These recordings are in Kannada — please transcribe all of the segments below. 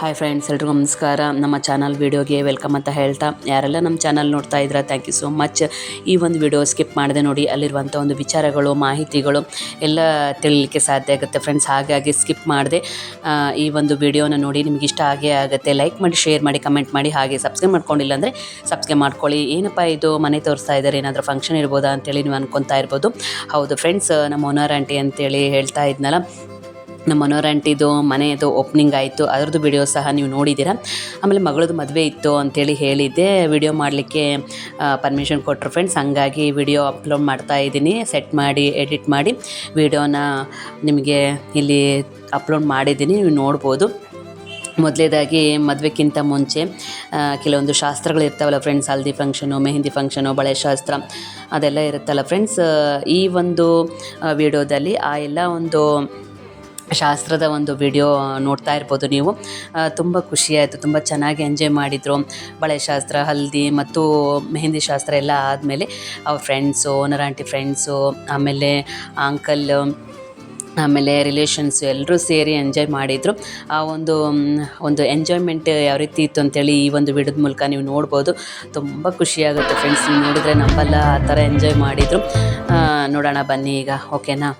ಹಾಯ್ ಫ್ರೆಂಡ್ಸ್ ಎಲ್ರಿಗೂ ನಮಸ್ಕಾರ. ನಮ್ಮ ಚಾನಲ್ ವೀಡಿಯೋಗೆ ವೆಲ್ಕಮ್ ಅಂತ ಹೇಳ್ತಾ ಯಾರೆಲ್ಲ ನಮ್ಮ ಚಾನಲ್ ನೋಡ್ತಾ ಇದ್ದೀರಾ ಥ್ಯಾಂಕ್ ಯು ಸೋ ಮಚ್ ಈ ಒಂದು ವಿಡಿಯೋ ಸ್ಕಿಪ್ ಮಾಡಿದೆ ನೋಡಿ, ಅಲ್ಲಿರುವಂಥ ಒಂದು ವಿಚಾರಗಳು, ಮಾಹಿತಿಗಳು ಎಲ್ಲ ತಿಳಿಲಿಕ್ಕೆ ಸಾಧ್ಯ ಆಗುತ್ತೆ ಫ್ರೆಂಡ್ಸ್ ಹಾಗಾಗಿ ಸ್ಕಿಪ್ ಮಾಡಿದೆ ಈ ಒಂದು ವಿಡಿಯೋನ ನೋಡಿ ನಿಮ್ಗೆ ಇಷ್ಟ ಆಗೇ ಆಗುತ್ತೆ. ಲೈಕ್ ಮಾಡಿ ಶೇರ್ ಮಾಡಿ ಕಮೆಂಟ್ ಮಾಡಿ, ಹಾಗೆ ಸಬ್ಸ್ಕ್ರೈಬ್ ಮಾಡ್ಕೊಂಡಿಲ್ಲ ಅಂದರೆ ಸಬ್ಸ್ಕ್ರೈಬ್ ಮಾಡ್ಕೊಳ್ಳಿ. ಏನಪ್ಪ ಇದು, ಮನೆ ತೋರಿಸ್ತಾ ಇದ್ದಾರೆ, ಏನಾದರೂ ಫಂಕ್ಷನ್ ಇರ್ಬೋದಾ ಅಂತೇಳಿ ನೀವು ಅನ್ಕೊತಾ ಇರ್ಬೋದು. ಹೌದು ಫ್ರೆಂಡ್ಸ್ ನಮ್ಮ ಓನರ್ ಆಂಟಿ ಅಂತೇಳಿ ಹೇಳ್ತಾ ಇದ್ನಲ್ಲ ನಮ್ಮ ಮನೋರಂಟಿದು ಮನೆಯದು ಓಪನಿಂಗ್ ಆಯಿತು. ಅದರದ್ದು ವಿಡಿಯೋ ಸಹ ನೀವು ನೋಡಿದ್ದೀರಾ. ಆಮೇಲೆ ಮಗಳದ್ದು ಮದುವೆ ಇತ್ತು ಅಂತೇಳಿ ಹೇಳಿದ್ದೆ. ವಿಡಿಯೋ ಮಾಡಲಿಕ್ಕೆ ಪರ್ಮಿಷನ್ ಕೊಟ್ಟರು ಫ್ರೆಂಡ್ಸ್ ಹಂಗಾಗಿ ವಿಡಿಯೋ ಅಪ್ಲೋಡ್ ಮಾಡ್ತಾ ಇದ್ದೀನಿ. ಸೆಟ್ ಮಾಡಿ ಎಡಿಟ್ ಮಾಡಿ ವಿಡಿಯೋನ ನಿಮಗೆ ಇಲ್ಲಿ ಅಪ್ಲೋಡ್ ಮಾಡಿದ್ದೀನಿ. ನೀವು ನೋಡ್ಬೋದು. ಮೊದಲೇದಾಗಿ ಮದುವೆಕ್ಕಿಂತ ಮುಂಚೆ ಕೆಲವೊಂದು ಶಾಸ್ತ್ರಗಳು ಇರ್ತಾವಲ್ಲ friends haldi function mehndi function ಬಳೆ ಶಾಸ್ತ್ರ, ಅದೆಲ್ಲ ಇರುತ್ತಲ್ಲ ಫ್ರೆಂಡ್ಸ್ ಈ ಒಂದು ವಿಡಿಯೋದಲ್ಲಿ ಆ ಎಲ್ಲ ಒಂದು ಶಾಸ್ತ್ರದ ಒಂದು ವಿಡಿಯೋ ನೋಡ್ತಾ ಇರ್ಬೋದು ನೀವು. ತುಂಬ ಖುಷಿಯಾಯಿತು ತುಂಬ ಚೆನ್ನಾಗಿ ಎಂಜಾಯ್ ಮಾಡಿದರು. ಬಳೆ ಶಾಸ್ತ್ರ, ಹಲ್ದಿ ಮತ್ತು ಮೆಹಂದಿ ಶಾಸ್ತ್ರ ಎಲ್ಲ ಆದಮೇಲೆ ಅವ್ರ ಫ್ರೆಂಡ್ಸು ಓನರ್ ಆಂಟಿ ಫ್ರೆಂಡ್ಸು ಆಮೇಲೆ ಅಂಕಲ್ ಆಮೇಲೆ ರಿಲೇಷನ್ಸು ಎಲ್ಲರೂ ಸೇರಿ ಎಂಜಾಯ್ ಮಾಡಿದರು. ಆ ಒಂದು ಒಂದು ಎಂಜಾಯ್ಮೆಂಟ್ ಯಾವ ರೀತಿ ಇತ್ತು ಅಂತೇಳಿ ಈ ಒಂದು ವಿಡಿಯೋದ ಮೂಲಕ ನೀವು ನೋಡ್ಬೋದು. ತುಂಬ ಖುಷಿಯಾಗುತ್ತೆ ಫ್ರೆಂಡ್ಸ್ ನೋಡಿದ್ರೆ ನಂಬಲ್ಲ, ಆ ಥರ ಎಂಜಾಯ್ ಮಾಡಿದರು. ನೋಡೋಣ ಬನ್ನಿ ಈಗ ಓಕೆನಾ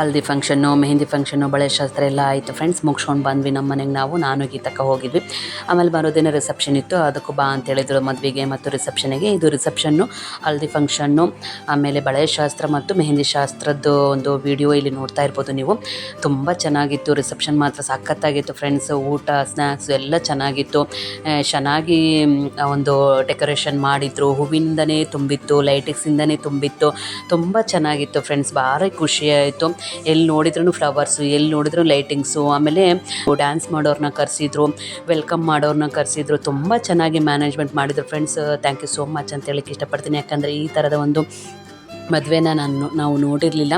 ಹಲ್ದಿ ಫಂಕ್ಷನ್ನು ಮೆಹಂದಿ ಫಂಕ್ಷನ್ನು ಬಳೆ ಶಾಸ್ತ್ರ ಎಲ್ಲ ಆಯಿತು. ಫ್ರೆಂಡ್ಸ್ ಮುಗಿಸ್ಕೊಂಡು ಬಂದ್ವಿ ನಮ್ಮ ಮನೆಗೆ ನಾವು. ನಾನು ಗೀತಕ್ಕ ಹೋಗಿದ್ವಿ. ಆಮೇಲೆ ಮರುದಿನ ರಿಸೆಪ್ಷನ್ ಇತ್ತು. ಅದಕ್ಕೂ ಬಾ ಅಂತ ಹೇಳಿದ್ರು ಮದುವೆಗೆ ಮತ್ತು ರಿಸೆಪ್ಷನಿಗೆ ಇದು ರಿಸೆಪ್ಷನ್ನು ಹಲ್ದಿ ಫಂಕ್ಷನ್ನು ಆಮೇಲೆ ಬಳೆ ಶಾಸ್ತ್ರ ಮತ್ತು ಮೆಹಂದಿ ಶಾಸ್ತ್ರದ್ದು ಒಂದು ವಿಡಿಯೋ ಇಲ್ಲಿ ನೋಡ್ತಾ ಇರ್ಬೋದು ನೀವು. ತುಂಬ ಚೆನ್ನಾಗಿತ್ತು. ರಿಸೆಪ್ಷನ್ ಮಾತ್ರ ಸಖತ್ತಾಗಿತ್ತು. ಫ್ರೆಂಡ್ಸ್ ಊಟ ಸ್ನ್ಯಾಕ್ಸ್ ಎಲ್ಲ ಚೆನ್ನಾಗಿತ್ತು. ಚೆನ್ನಾಗಿ ಒಂದು ಡೆಕೋರೇಷನ್ ಮಾಡಿದ್ರು. ಹೂವಿಂದನೇ ತುಂಬಿತ್ತು ಲೈಟಿಂಗ್ಸಿಂದನೇ ತುಂಬಿತ್ತು. ತುಂಬ ಚೆನ್ನಾಗಿತ್ತು. ಫ್ರೆಂಡ್ಸ್ ಭಾರಿ ಖುಷಿಯಾಯಿತು ಎಲ್ಲಿ ನೋಡಿದ್ರೂ ಫ್ಲವರ್ಸು ಎಲ್ಲಿ ನೋಡಿದ್ರು ಲೈಟಿಂಗ್ಸು ಆಮೇಲೆ ಡ್ಯಾನ್ಸ್ ಮಾಡೋರನ್ನ ಕರೆಸಿದ್ರು ವೆಲ್ಕಮ್ ಮಾಡೋರನ್ನ ಕರೆಸಿದ್ರು, ತುಂಬ ಚೆನ್ನಾಗಿ ಮ್ಯಾನೇಜ್ಮೆಂಟ್ ಮಾಡಿದ್ರು friends thank you so much ಅಂತ ಹೇಳಕ್ಕೆ ಇಷ್ಟಪಡ್ತೀನಿ. ಯಾಕಂದರೆ ಈ ಥರದ ಒಂದು ಮದುವೆನ ನಾನು, ನಾವು ನೋಡಿರಲಿಲ್ಲ.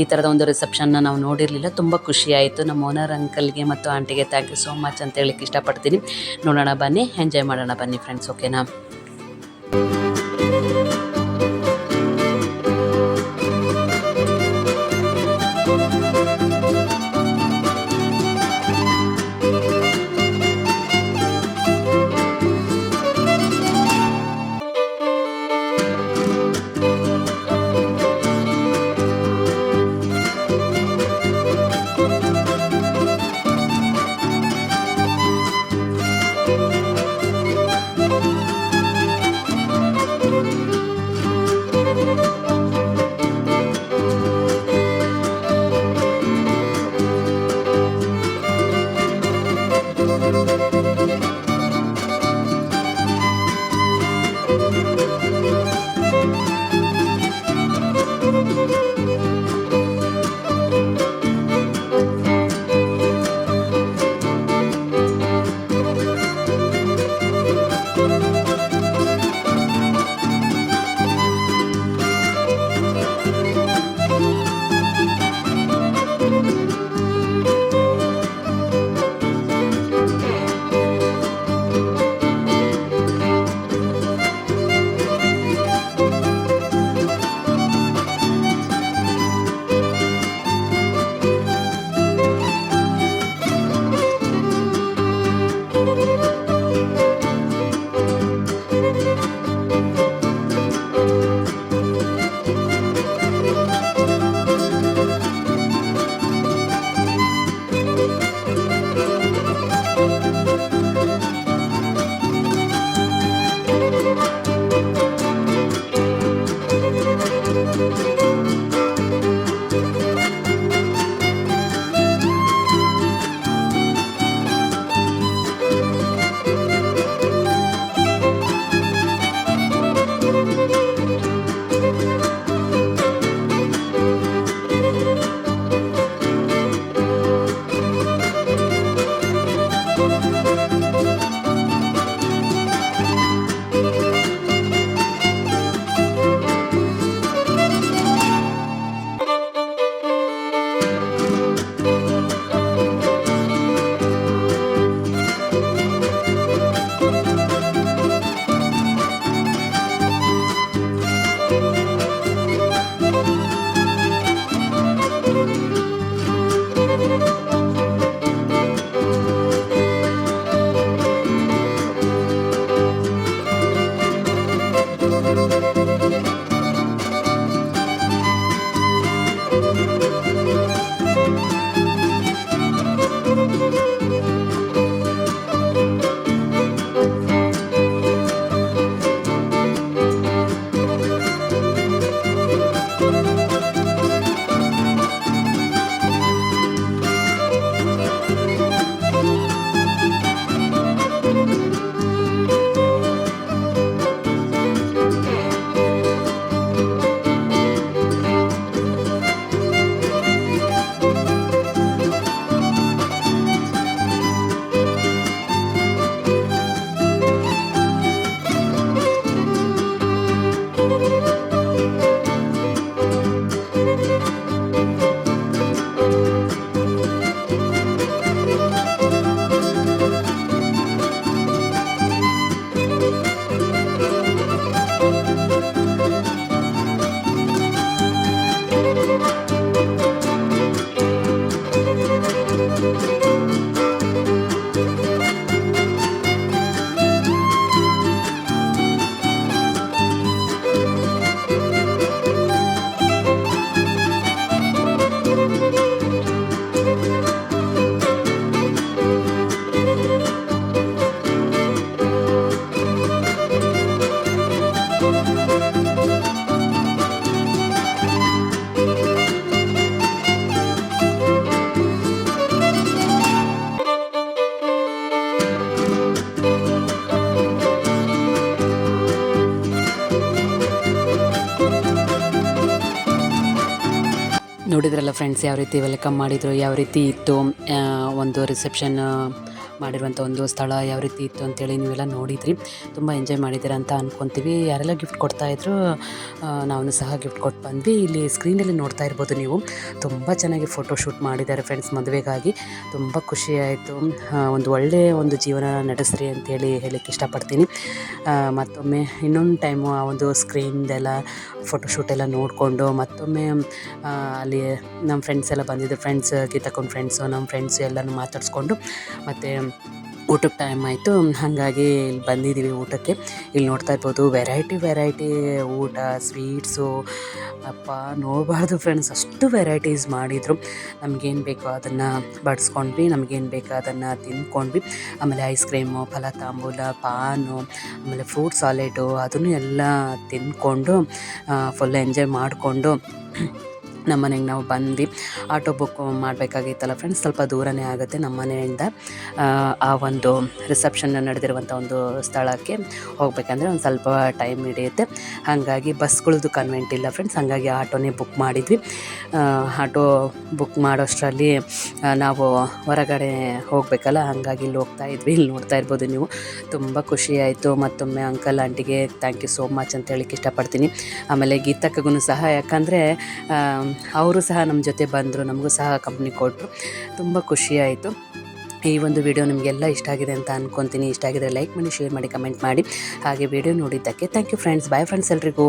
ಈ ಥರದ ಒಂದು ರಿಸೆಪ್ಷನ್ನ ನಾವು ನೋಡಿರಲಿಲ್ಲ. ತುಂಬ ಖುಷಿಯಾಯಿತು ನಮ್ಮ ಓನರ್ ಅಂಕಲ್ಗೆ ಮತ್ತು ಆಂಟಿಗೆ ಥ್ಯಾಂಕ್ ಯು ಸೋ ಮಚ್ ಅಂತ ಹೇಳಕ್ಕೆ ಇಷ್ಟಪಡ್ತೀನಿ. ನೋಡೋಣ ಬನ್ನಿ ಎಂಜಾಯ್ ಮಾಡೋಣ ಬನ್ನಿ ಫ್ರೆಂಡ್ಸ್ ಓಕೆನಾ ನೋಡಿದ್ರಲ್ಲ ಫ್ರೆಂಡ್ಸ್ ಯಾವ ರೀತಿ ವೆಲ್ಕಮ್ ಮಾಡಿದ್ರು ಯಾವ ರೀತಿ ಇತ್ತು ಒಂದು ರಿಸೆಪ್ಷನ್ ಮಾಡಿರುವಂಥ ಒಂದು ಸ್ಥಳ ಯಾವ ರೀತಿ ಇತ್ತು ಅಂತೇಳಿ ನೀವೆಲ್ಲ ನೋಡಿದ್ರಿ. ತುಂಬ ಎಂಜಾಯ್ ಮಾಡಿದ್ದೀರಾ ಅಂತ ಅಂದ್ಕೊತೀವಿ ಯಾರೆಲ್ಲ ಗಿಫ್ಟ್ ಕೊಡ್ತಾಯಿದ್ರು ನಾವು ಸಹ ಗಿಫ್ಟ್ ಕೊಟ್ಟು ಬಂದ್ವಿ. ಇಲ್ಲಿ ಸ್ಕ್ರೀನಲ್ಲಿ ನೋಡ್ತಾ ಇರ್ಬೋದು ನೀವು. ತುಂಬ ಚೆನ್ನಾಗಿ ಫೋಟೋ ಶೂಟ್ ಮಾಡಿದ್ದಾರೆ ಫ್ರೆಂಡ್ಸ್ ಮದುವೆಗಾಗಿ. ತುಂಬ ಖುಷಿಯಾಯಿತು ಒಂದು ಒಳ್ಳೆಯ ಒಂದು ಜೀವನ ನಡೆಸ್ರಿ ಅಂತೇಳಿ ಹೇಳಕ್ಕೆ ಇಷ್ಟಪಡ್ತೀನಿ. ಮತ್ತೊಮ್ಮೆ ಇನ್ನೊಂದು ಟೈಮು ಆ ಒಂದು ಸ್ಕ್ರೀನ್ದೆಲ್ಲ ಫೋಟೋಶೂಟ್ ಎಲ್ಲ ನೋಡಿಕೊಂಡು ಮತ್ತೊಮ್ಮೆ ಅಲ್ಲಿ ನಮ್ಮ ಫ್ರೆಂಡ್ಸ್ ಎಲ್ಲ ಬಂದಿದ್ದು. ಫ್ರೆಂಡ್ಸ್ ಕಿತ್ತಕೊಂಡು ಫ್ರೆಂಡ್ಸು ನಮ್ಮ ಫ್ರೆಂಡ್ಸು ಎಲ್ಲನೂ ಮಾತಾಡಿಸ್ಕೊಂಡು ಮತ್ತು ಊಟಕ್ಕೆ ಟೈಮ್ ಆಯಿತು. ಹಾಗಾಗಿ ಇಲ್ಲಿ ಬಂದಿದ್ದೀವಿ ಊಟಕ್ಕೆ. ಇಲ್ಲಿ ನೋಡ್ತಾ ಇರ್ಬೋದು ವೆರೈಟಿ ವೆರೈಟಿ ಊಟ ಸ್ವೀಟ್ಸು ಅಪ್ಪ ನೋಡಬಾರ್ದು ಫ್ರೆಂಡ್ಸ್ ಅಷ್ಟು ವೆರೈಟೀಸ್ ಮಾಡಿದರು. ನಮಗೇನು ಬೇಕೋ ಅದನ್ನು ಬಡಿಸ್ಕೊಂಡ್ವಿ, ನಮಗೇನು ಬೇಕೋ ಅದನ್ನು ತಿಂದ್ಕೊಂಡ್ವಿ. ಆಮೇಲೆ ಐಸ್ ಕ್ರೀಮು ಫಲ ತಾಂಬೂಲ ಪಾನು, ಆಮೇಲೆ ಫ್ರೂಟ್ ಸಾಲೆಡು ಅದನ್ನು ಎಲ್ಲ ತಿಂದ್ಕೊಂಡು ಫುಲ್ ಎಂಜಾಯ್ ಮಾಡಿಕೊಂಡು ನಮ್ಮ ಮನೆಗೆ ನಾವು ಬಂದು ಆಟೋ ಬುಕ್ ಮಾಡಬೇಕಾಗಿತ್ತಲ್ಲ ಫ್ರೆಂಡ್ಸ್ ಸ್ವಲ್ಪ ದೂರನೇ ಆಗುತ್ತೆ ನಮ್ಮ ಮನೆಯಿಂದ ಆ, ಒಂದು ರಿಸೆಪ್ಷನ್ ನಡೆದಿರುವಂಥ ಒಂದು ಸ್ಥಳಕ್ಕೆ ಹೋಗಬೇಕಂದ್ರೆ ಒಂದು ಸ್ವಲ್ಪ ಟೈಮ್ ಹಿಡಿಯುತ್ತೆ. ಹಾಗಾಗಿ ಬಸ್ಗಳದ್ದು ಕನ್ವೆಂಟ್ ಇಲ್ಲ ಫ್ರೆಂಡ್ಸ್ ಹಾಗಾಗಿ ಆಟೋನೇ ಬುಕ್ ಮಾಡಿದ್ವಿ. ಆಟೋ ಬುಕ್ ಮಾಡೋಷ್ಟರಲ್ಲಿ ನಾವು ಹೊರಗಡೆ ಹೋಗಬೇಕಲ್ಲ ಹಾಗಾಗಿ ಇಲ್ಲಿ ಹೋಗ್ತಾ ಇದ್ವಿ. ಇಲ್ಲಿ ನೋಡ್ತಾ ಇರ್ಬೋದು ನೀವು. ತುಂಬ ಖುಷಿ ಆಯಿತು. ಮತ್ತೊಮ್ಮೆ ಅಂಕಲ್ ಆಂಟಿಗೆ ಥ್ಯಾಂಕ್ ಯು ಸೋ ಮಚ್ ಅಂತ ಹೇಳಿಕ್ಕೆ ಇಷ್ಟಪಡ್ತೀನಿ. ಆಮೇಲೆ ಗೀತಕ್ಕಗೂ ಸಹ ಯಾಕಂದರೆ ಅವರು ಸಹ ನಮ್ಮ ಜೊತೆ ಬಂದರು, ನಮಗೂ ಸಹ ಕಂಪ್ನಿ ಕೊಟ್ಟರು. ತುಂಬ ಖುಷಿಯಾಯಿತು ಈ ಒಂದು ವಿಡಿಯೋ ನಿಮಗೆಲ್ಲ ಇಷ್ಟ ಆಗಿದೆ ಅಂತ ಅನ್ಕೊತೀನಿ. ಇಷ್ಟ ಆಗಿದ್ರೆ ಲೈಕ್ ಮಾಡಿ ಶೇರ್ ಮಾಡಿ ಕಮೆಂಟ್ ಮಾಡಿ. ಹಾಗೆ ವಿಡಿಯೋ ನೋಡಿದ್ದಕ್ಕೆ thank you friends bye friends ಎಲ್ರಿಗೂ.